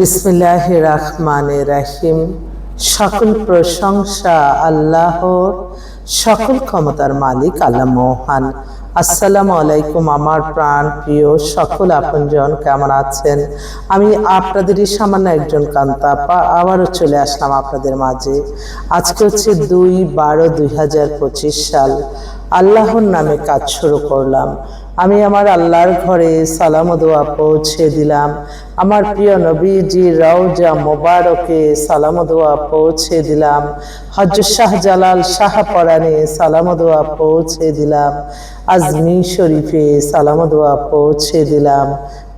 বিসমিল্লাহ রহমান রাহিম। সকল প্রশংসা আল্লাহর, সকল ক্ষমতার মালিক আল্লাহ মোহান। আসসালামু আলাইকুম আমার প্রাণ প্রিয় সকল আপনজন, কেমন আছেন? আমি আপনাদেরই সামান্য একজন কান্তা আপা আবারও চলে আসলাম আপনাদের মাঝে। আজকে হচ্ছে দুই বারো দুই সাল। আল্লাহর নামে কাজ শুরু করলাম। আমি আমার আল্লাহর ঘরে সালাম দোয়া পৌঁছে দিলাম। আমার প্রিয় নবীজি রওজা মোবারকে সালাম দোয়া পৌঁছে দিলাম। হজরত শাহজালাল শাহ পরাণে সালাম দোয়া পৌঁছে দিলাম। আজমি শরীফে সালাম দোয়া পৌঁছে দিলাম।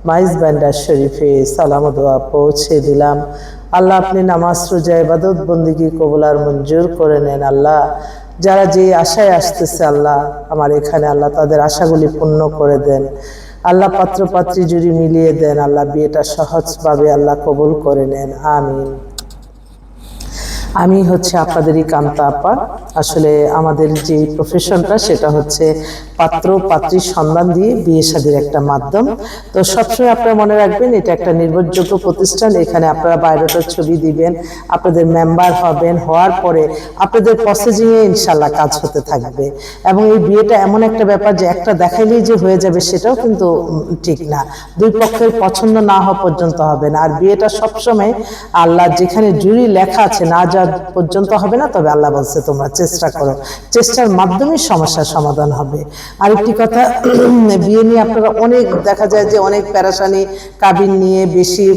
মাইজ ব্যান্ডার শরীফে সালাম দোয়া পৌঁছে দিলাম। আল্লাহ আপনি নামাজ, রোজা, ইবাদত, বন্দিগি কবুলার মঞ্জুর করে নেন আল্লাহ। যারা যে আশায় আসতেছে আল্লাহ, আমার এখানে আল্লাহ তাদের আশাগুলি পূর্ণ করে দেন। আল্লাহ পাত্র পাত্রী জুড়ি মিলিয়ে দেন, আল্লাহ বিয়েটা সহজভাবে আল্লাহ কবুল করে নেন। আমিন। আমি হচ্ছে আপনাদেরই কান্তা আপা। আসলে আমাদের যে প্রফেশনটা সেটা হচ্ছে পাত্র পাত্রীর সন্ধান দিয়ে বিয়ে শাদীর একটা মাধ্যম। তো সবসময় আপনারা মনে রাখবেন, এটা একটা নির্ভরযোগ্য প্রতিষ্ঠান। এখানে আপনারা বায়োডাটার ছবি দিবেন, আপনাদের মেম্বার হবেন, হওয়ার পরে আপনাদের প্রসেসিংয়ে ইনশাল্লাহ কাজ হতে থাকবে। এবং এই বিয়েটা এমন একটা ব্যাপার যে একটা দেখাইলেই যে হয়ে যাবে সেটাও কিন্তু ঠিক না। দুই পক্ষের পছন্দ না হওয়া পর্যন্ত হবে না। আর বিয়েটা সবসময় আল্লাহ যেখানে জুড়ি লেখা আছে না যা পর্যন্ত হবে না, তবে আল্লাহ বলছে তোমরা চেষ্টা করো। চেষ্টার মাধ্যমে সমস্যার সমাধান হবে। আরেকটি কথা, বিয়ে নিয়ে আপনারা অনেক দেখা যায় যে অনেক প্যারাসানি, কাবিন নিয়ে বেশি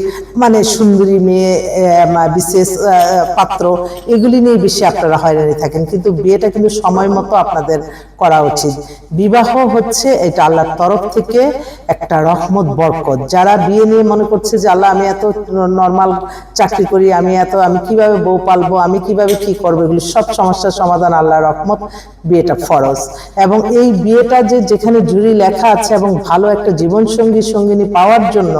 মানে সুন্দরী মেয়ে বিশেষ পাত্র, এগুলি নিয়ে বেশি আপনারা হয়রানি থাকেন। কিন্তু বিয়েটা কিন্তু সময় মতো আপনাদের করা উচিত। বিবাহ হচ্ছে এটা আল্লাহর তরফ থেকে একটা রহমত, বরকত। যারা বিয়ে নিয়ে মনে করছে যে, আল্লাহ, আমি এত নর্মাল চাকরি করি, আমি এত, আমি কীভাবে বউ পালবো, আমি কীভাবে কি করব? এগুলি সব সমস্যার সমাধান আল্লাহর রহমত, বিয়েটা ফরজ। এবং এই বিয়েটা যে যেখানে জুড়ি লেখা আছে এবং ভালো একটা জীবন সঙ্গী সঙ্গিনী পাওয়ার জন্য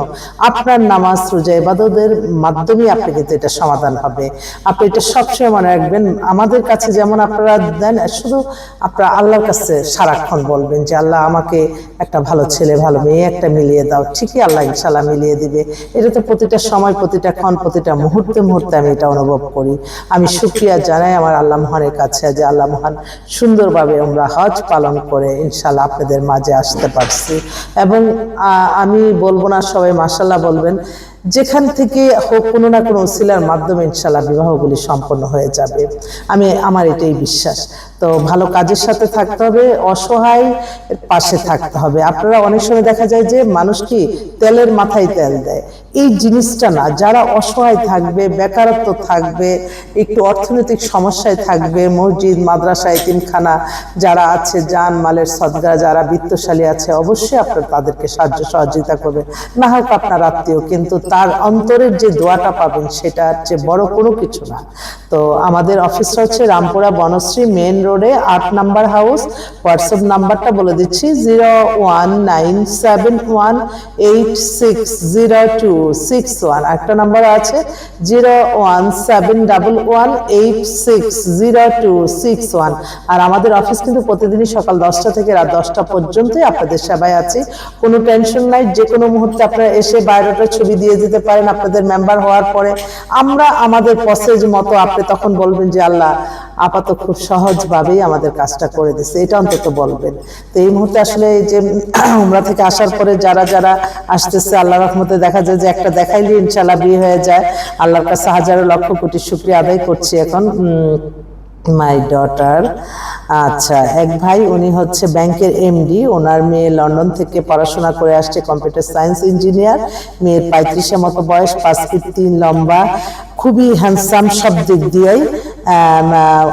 আপনার নামাজ, রোজা, ইবাদতের মাধ্যমে আপনি কিন্তু এটা সমাধান হবে। আপনি এটা সবসময় মনে রাখবেন, আমাদের কাছে যেমন আপনারা দেন, শুধু আপনারা আল্লাহর কাছে সারাক্ষণ বলবেন যে, আল্লাহ, আমাকে একটা ভালো ছেলে, ভালো মেয়ে একটা মিলিয়ে দাও। ঠিকই আল্লাহ ইনশাল্লাহ মিলিয়ে দিবে। এটা তো প্রতিটা সময়, প্রতিটা ক্ষণ, প্রতিটা মুহূর্তে মুহূর্তে আমি এটা অনুভব করি। আমি শুক্রিয়া জানাই আমার আল্লাহ মহানের কাছে। যে আল্লাহ মহান সুন্দরভাবে আমরা হজ পালন করে ইনশাল্লাহ আপনাদের মাঝে আসতে পারছি। এবং আমি বলব না, সবাই মাসাল্লাহ বলবেন যেখান থেকে হোক কোনো না কোনো উসিলার মাধ্যমে ইনশাল্লাহ বিবাহগুলি সম্পন্ন হয়ে যাবে। আমি, আমার এটাই বিশ্বাস। তো ভালো কাজের সাথে থাকতে হবে, অসহায় পাশে থাকতে হবে। আপনারা অনেক সময় দেখা যায় যে মানুষ কি তেলের মাথায় তেল দেয়। এই জিনিসটা না, যারা অসহায় থাকবে, বেকারত্ব থাকবে, একটু অর্থনৈতিক সমস্যায় থাকবে, মসজিদ, মাদ্রাসা, এতিমখানা, যারা আছে, যান, মালের সদগা, যারা বিত্তশালী আছে, অবশ্যই আপনার তাদেরকে সাহায্য সহযোগিতা করবে না হোক আপনার আত্মীয়, কিন্তু তার অন্তরের যে দোয়াটা পাবেন সেটা হচ্ছে বড় কোনো কিছু না। তো আমাদের অফিসটা হচ্ছে রামপুরা বনশ্রী মেন রোডে আট নাম্বার হাউস হোয়াটসঅ্যাপ নাম্বারটা বলে দিচ্ছি zero one nine seven one eight six zero two six one একটা নাম্বার আছে zero one seven double one eight six zero two six one আর আমাদের অফিস কিন্তু প্রতিদিনই সকাল দশটা থেকে রাত দশটা পর্যন্তই আপনাদের সেবায় আছি। কোনো টেনশন নাই যে কোনো মুহূর্তে আপনারা এসে বায়োডাটার ছবি দিয়ে দিতে পারেন আপনাদের মেম্বার হওয়ার পরে। আমরা আমাদের প্রসেস মতো আপনি তখন বলবেন যে, আল্লাহ, আপাতত খুব সহজভাবেই আমাদের কাজটা করে দিচ্ছে এটা অন্তত বলবেন। তো এই মুহূর্তে আসলে যে উমরা থেকে আসার পরে যারা যারা আসতেছে, আল্লাহ রহমতে দেখা যায় যে একটা দেখাইলে ইনশাল্লাহ বিয়ে হয়ে যায়। আল্লাহর কাছে হাজারো লক্ষ কোটি শুক্রিয়া আদায় করছি এখন। মাই ডটার আচ্ছা এক ভাই, উনি হচ্ছে ব্যাংকের এমডি ওনার মেয়ে লন্ডন থেকে পড়াশোনা করে আসছে, কম্পিউটার সায়েন্স ইঞ্জিনিয়ার। মেয়ের পঁয়ত্রিশের মতো বয়স, পাঁচ ফিট তিন লম্বা, খুবই হ্যান্ডসাম সব দিক দিয়েই।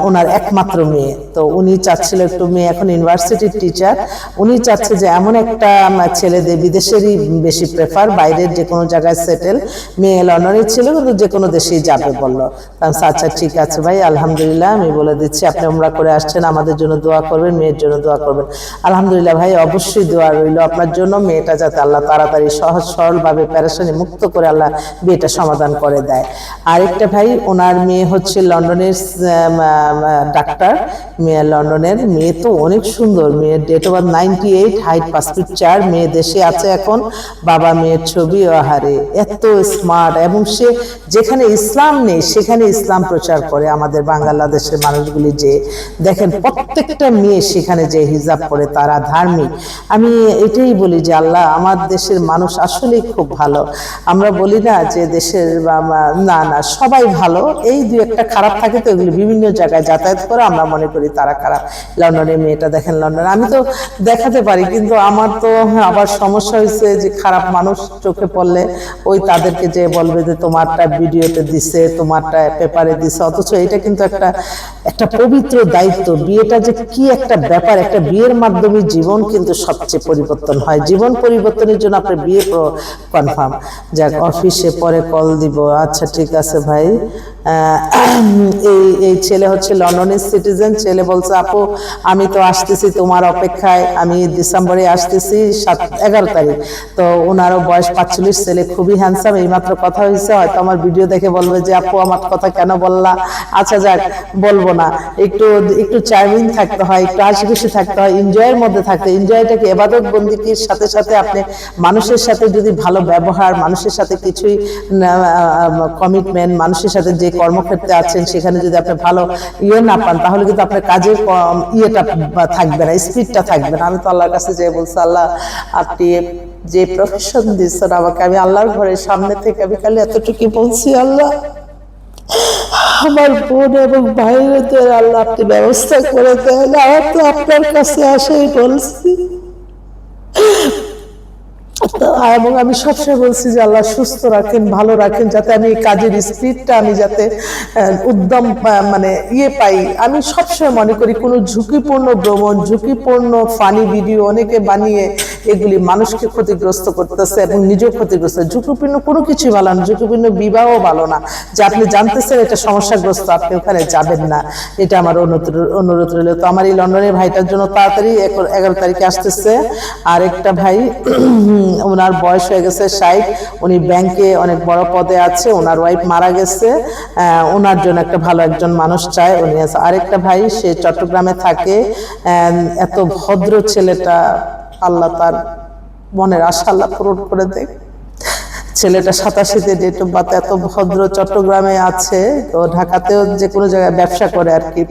ওনার একমাত্র মেয়ে। তো উনি চাচ্ছিল একটু মেয়ে, এখন ইউনিভার্সিটির টিচার উনি চাচ্ছে যে এমন একটা ছেলেদের বিদেশেরই বেশি প্রেফার বাইরের যে কোনো জায়গায় সেটেল মেয়ে লন্ডনের ছিল, কিন্তু যে কোনো দেশেই যাবে বলল। আচ্ছা ঠিক আছে ভাই, আলহামদুলিল্লাহ, আমি বলে দিচ্ছি, আপনি উমরা করে আসছেন, আমাদের জন্য দোয়া করবেন, মেয়ের জন্য দোয়া করবেন। আলহামদুলিল্লাহ ভাই, অবশ্যই দোয়া রইল আপনার জন্য, মেয়েটা যাতে আল্লাহ তাড়াতাড়ি সহজ, সরলভাবে প্যারেশানি মুক্ত করে আল্লাহ বিয়েটা সমাধান করে দেয়। আরেকটা ভাই, ওনার মেয়ে হচ্ছে লন্ডনের ডাক্তার মেয়ে লন্ডনের, মেয়ে তো অনেক সুন্দর, মেয়ের date of birth ninety eight height পাঁচ ফিট চার, মেয়ে দেশে আছে এখন, বাবা মেয়ের ছবি, আহারে, এত স্মার্ট এবং সে যেখানে ইসলাম নেই, সেখানে ইসলাম প্রচার করে আমাদের বাংলাদেশের মানুষগুলি যে, দেখেন প্রত্যেকটা মেয়ে সেখানে যে হিজাব পরে, তারা ধার্মিক। আমি এটাই বলি যে, আল্লাহ আমার দেশের মানুষ আসলেই খুব ভালো। আমরা বলি না যে, দেশের না না, সবাই ভালো, এই দু একটা খারাপ থাকে তো এগুলি বিভিন্ন জায়গায় যাতায়াত করে, আমরা মনে করি তারা খারাপ লন্ডনের মেয়েটা দেখেন লন্ডন। আমি তো দেখাতে পারি, কিন্তু আমার তো আবার সমস্যা হয়েছে যে খারাপ মানুষ চোখে পড়লে ওই তাদেরকে যে বলবে যে তোমারটা ভিডিওতে দিছে, তোমারটা পেপারে দিছে, অথচ এটা কিন্তু একটা একটা পবিত্র দায়িত্ব। বিয়েটা যে কি একটা ব্যাপার, একটা বিয়ের মাধ্যমে জীবন কিন্তু সবচেয়ে পরিবর্তন হয়। জীবন পরিবর্তনের জন্য আপনার বিয়ে কনফার্ম যাক, অফিসে পরে কল দিব। আচ্ছা ঠিক আছে ভাই। এই এই ছেলে হচ্ছে লন্ডনের সিটিজেন ছেলে বলছে, আপু, আমি তো আসতেছি তোমার অপেক্ষায়। আমি ডিসেম্বরে আসতেছি সাত, এগারো তারিখ। তো ওনারও বয়স পাঁচচল্লিশ, ছেলে খুবই হ্যান্ডসাম এইমাত্র কথা হয়েছে, হয়তো আমার ভিডিও দেখে বলবে যে, আপু, আমার কথা কেন বললা? আচ্ছা যাক, বলব না। একটু একটু চার্মিং থাকতে হয়, একটু হাসি খুশি থাকতে হয় এনজয়ের মধ্যে থাকতে এনজয়টাকে এবাদত বন্দিকির সাথে সাথে আপনি মানুষের সাথে যদি ভালো ব্যবহার, মানুষের সাথে কিছুই কমিটমেন্ট মানুষের সাথে যে কর্মক্ষেত্রে আছেন, সেখানে যদি আপনি ভালো ইয়ে না পান, তাহলে কিন্তু আপনার কাজের ইয়েটা থাকবে না, স্পিডটা থাকবে না। আমি তো আল্লাহর কাছে যে বলছি, আল্লাহ, আপনি যে প্রফেশন দিচ্ছেন আমাকে, আমি আল্লাহর ঘরের সামনে থেকে আমি খালি এতটুকু বলছি, আল্লাহ, আমার বোন এবং ভাইদের আল্লাহ আপনি ব্যবস্থা করে দেন। আমার তো আপনার কাছে আসেই বলছি। এবং আমি সবসময় বলছি যে আল্লাহ সুস্থ রাখেন, ভালো রাখেন, যাতে আমি কাজের স্পিডটা আমি যাতে উদ্যম মানে ইয়ে পাই। আমি সবসময় মনে করি কোনো ঝুঁকিপূর্ণ ভ্রমণ, ঝুঁকিপূর্ণ ফানি ভিডিও অনেকে বানিয়ে এগুলি মানুষকে ক্ষতিগ্রস্ত করতেছে এবং নিজেও ক্ষতিগ্রস্ত। ঝুঁকিপূর্ণ কোনো কিছুই ভালো না, ঝুঁকিপূর্ণ বিবাহ ভালো না। যে আপনি জানতেছেন এটা সমস্যাগ্রস্ত, আপনি ওখানে যাবেন না। এটা আমার অনুরোধ রইল তো আমার এই লন্ডনের ভাইটার জন্য তাড়াতাড়ি এগারো তারিখে আসতেছে। আর একটা ভাই ওনার বয়স হয়ে গেছে ষাট। উনি ব্যাংকে অনেক বড় পদে আছে, ওনার ওয়াইফ মারা গেছে। ওনার জন্য একটা ভালো একজন মানুষ চায়, উনি আছে। আরেকটা ভাই, সে চট্টগ্রামে থাকে। এত ভদ্র ছেলেটা আল্লাহ তার মনের আশা আল্লাহ পূরণ করে দেয়। ছেলেটা সাতাশিতে ডেট অফ বার্থ এত ভদ্র চট্টগ্রামে আছে, তো ঢাকাতেও যে কোনো জায়গায় ব্যবসা করে আর কি।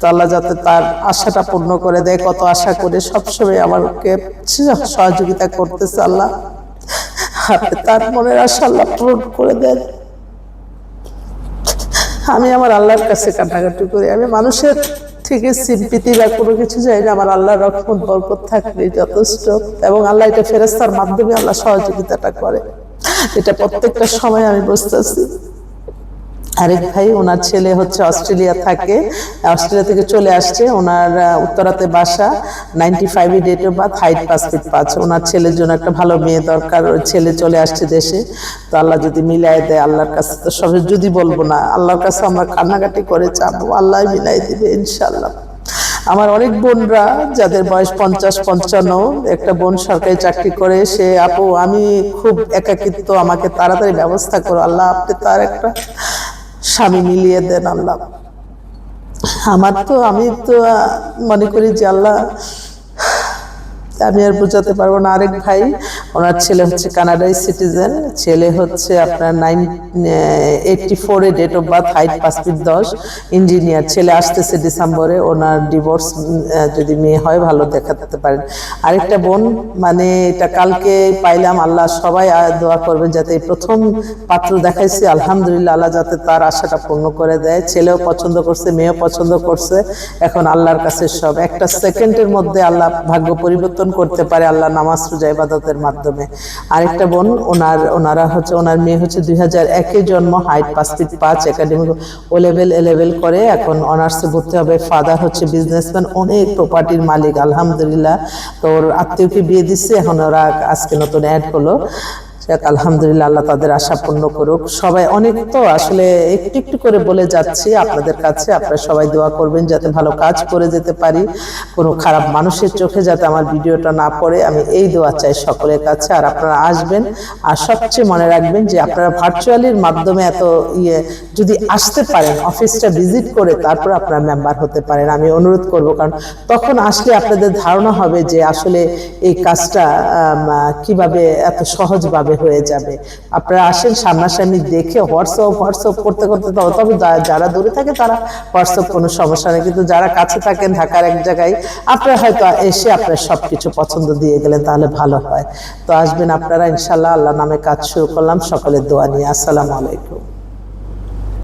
তো আল্লাহ যাতে তার আশাটা পূর্ণ করে দেয়, কত আশা করে সবসময় আমাকে সহযোগিতা করতেছে আল্লাহ। তার মনের আশা আল্লাহ পূরণ করে দেন। আমি আমার আল্লাহর কাছে কান্নাকাটি করি। আমি মানুষের থেকে সিম্পিতি বা কোনো কিছু চাই না আমার আল্লাহর রহমত বরকত থাকলে যথেষ্ট। এবং আল্লাহ এটা ফেরস্তার মাধ্যমে আল্লাহ সহযোগিতাটা করে। এটা প্রত্যেকটা সময় আমি বুঝতেছি। আরেক ভাই, ওনার ছেলে হচ্ছে অস্ট্রেলিয়া থাকে, অস্ট্রেলিয়া থেকে চলে আসছে। ওনার উত্তরাতে বাসা ninety five date of birth height পাঁচ ফিট পাঁচ। ওনার ছেলের জন্য একটা ভালো মেয়ে দরকার, ওই ছেলে চলে আসছে দেশে। তো আল্লাহ যদি মিলাই দেয়, আল্লাহর কাছে তো সবে যদি বলব না, আল্লাহর কাছে আমরা কান্নাকাটি করে চাবো আল্লাহ মিলাই দিবে ইনশাল্লাহ আমার অনেক বোনরা, যাদের বয়স পঞ্চাশ, পঞ্চান্ন, একটা বোন সরকারি চাকরি করে, সে, আপু, আমি খুব একাকিত্ব, আমাকে তাড়াতাড়ি ব্যবস্থা করো, আল্লাহ আপনি তার একটা স্বামী মিলিয়ে দেন আল্লাহ। আমার তো আমি তো মনে করি যে আল্লাহ আমি আর বোঝাতে পারব না। আরেক ভাই, ওনার ছেলে হচ্ছে কানাডাই সিটিজেন ছেলে হচ্ছে আপনার নাইন এইটটি ফোরে ডেট অফ বার্থ হাইট পাঁচ ফিট দশ ইঞ্জিনিয়ার ছেলে আসতেছে ডিসেম্বরে, ওনার ডিভোর্স যদি মেয়ে হয়, ভালো দেখাতে পারেন। আরেকটা বোন মানে এটা কালকে পাইলাম, আল্লাহ সবাই দোয়া করবে যাতে প্রথম পাত্র দেখাইছি, আলহামদুলিল্লাহ, আল্লাহ যাতে তার আশাটা পূর্ণ করে দেয়। ছেলেও পছন্দ করছে, মেয়েও পছন্দ করছে, এখন আল্লাহর কাছে সব। একটা সেকেন্ডের মধ্যে আল্লাহ ভাগ্য পরিবর্তন করতে পারে আল্লাহ নামাজ, রোজা, ইবাদতের মাধ্যমে। আরেকটা বোন, ওনার, ওনারা হচ্ছে, ওনার মেয়ে হচ্ছে দুই হাজার একে জন্ম হাইট পাঁচ ফিট পাঁচ academy O level A level করে। এখন অনার্সে ভর্তি হবে ফাদার হচ্ছে বিজনেসম্যান অনেক প্রপার্টির মালিক, আলহামদুলিল্লাহ। তো ওর আত্মীয়কে বিয়ে দিচ্ছে, এখন ওরা আজকে নতুন অ্যাড হলো যাক, আলহামদুলিল্লাহ, আল্লাহ তাদের আশা পূর্ণ করুক। সবাই অনেক তো আসলে একটু একটু করে বলে যাচ্ছি আপনাদের কাছে। আপনারা সবাই দোয়া করবেন যাতে ভালো কাজ করে যেতে পারি। কোনো খারাপ মানুষের চোখে যাতে আমার ভিডিওটা না পড়ে। আমি এই দোয়া চাই সকলের কাছে। আর আপনারা আসবেন আর সবচেয়ে মনে রাখবেন যে আপনারা ভার্চুয়ালির মাধ্যমে এত ইয়ে যদি আসতে পারেন, অফিসটা ভিজিট করে তারপর আপনারা মেম্বার হতে পারেন। আমি অনুরোধ করব, কারণ তখন আসলে আপনাদের ধারণা হবে যে আসলে এই কাজটা কীভাবে এত সহজভাবে হয়ে যাবে। আপনারা আসেন সামনাসামনি দেখে হোয়াটসঅ্যাপ হোয়াটসঅ্যাপ করতে করতে তো- তবে যারা দূরে থাকে তারা হোয়াটসঅ্যাপ কোনো সমস্যা নেই। কিন্তু যারা কাছে থাকেন ঢাকার এক জায়গায়, আপনারা হয়তো এসে আপনারা সবকিছু পছন্দ দিয়ে গেলেন, তাহলে ভালো হয়। তো আসবেন আপনারা, ইনশাল্লাহ আল্লাহ নামে কাজ শুরু করলাম। সকলের দোয়া নিয়ে। আসসালামু আলাইকুম।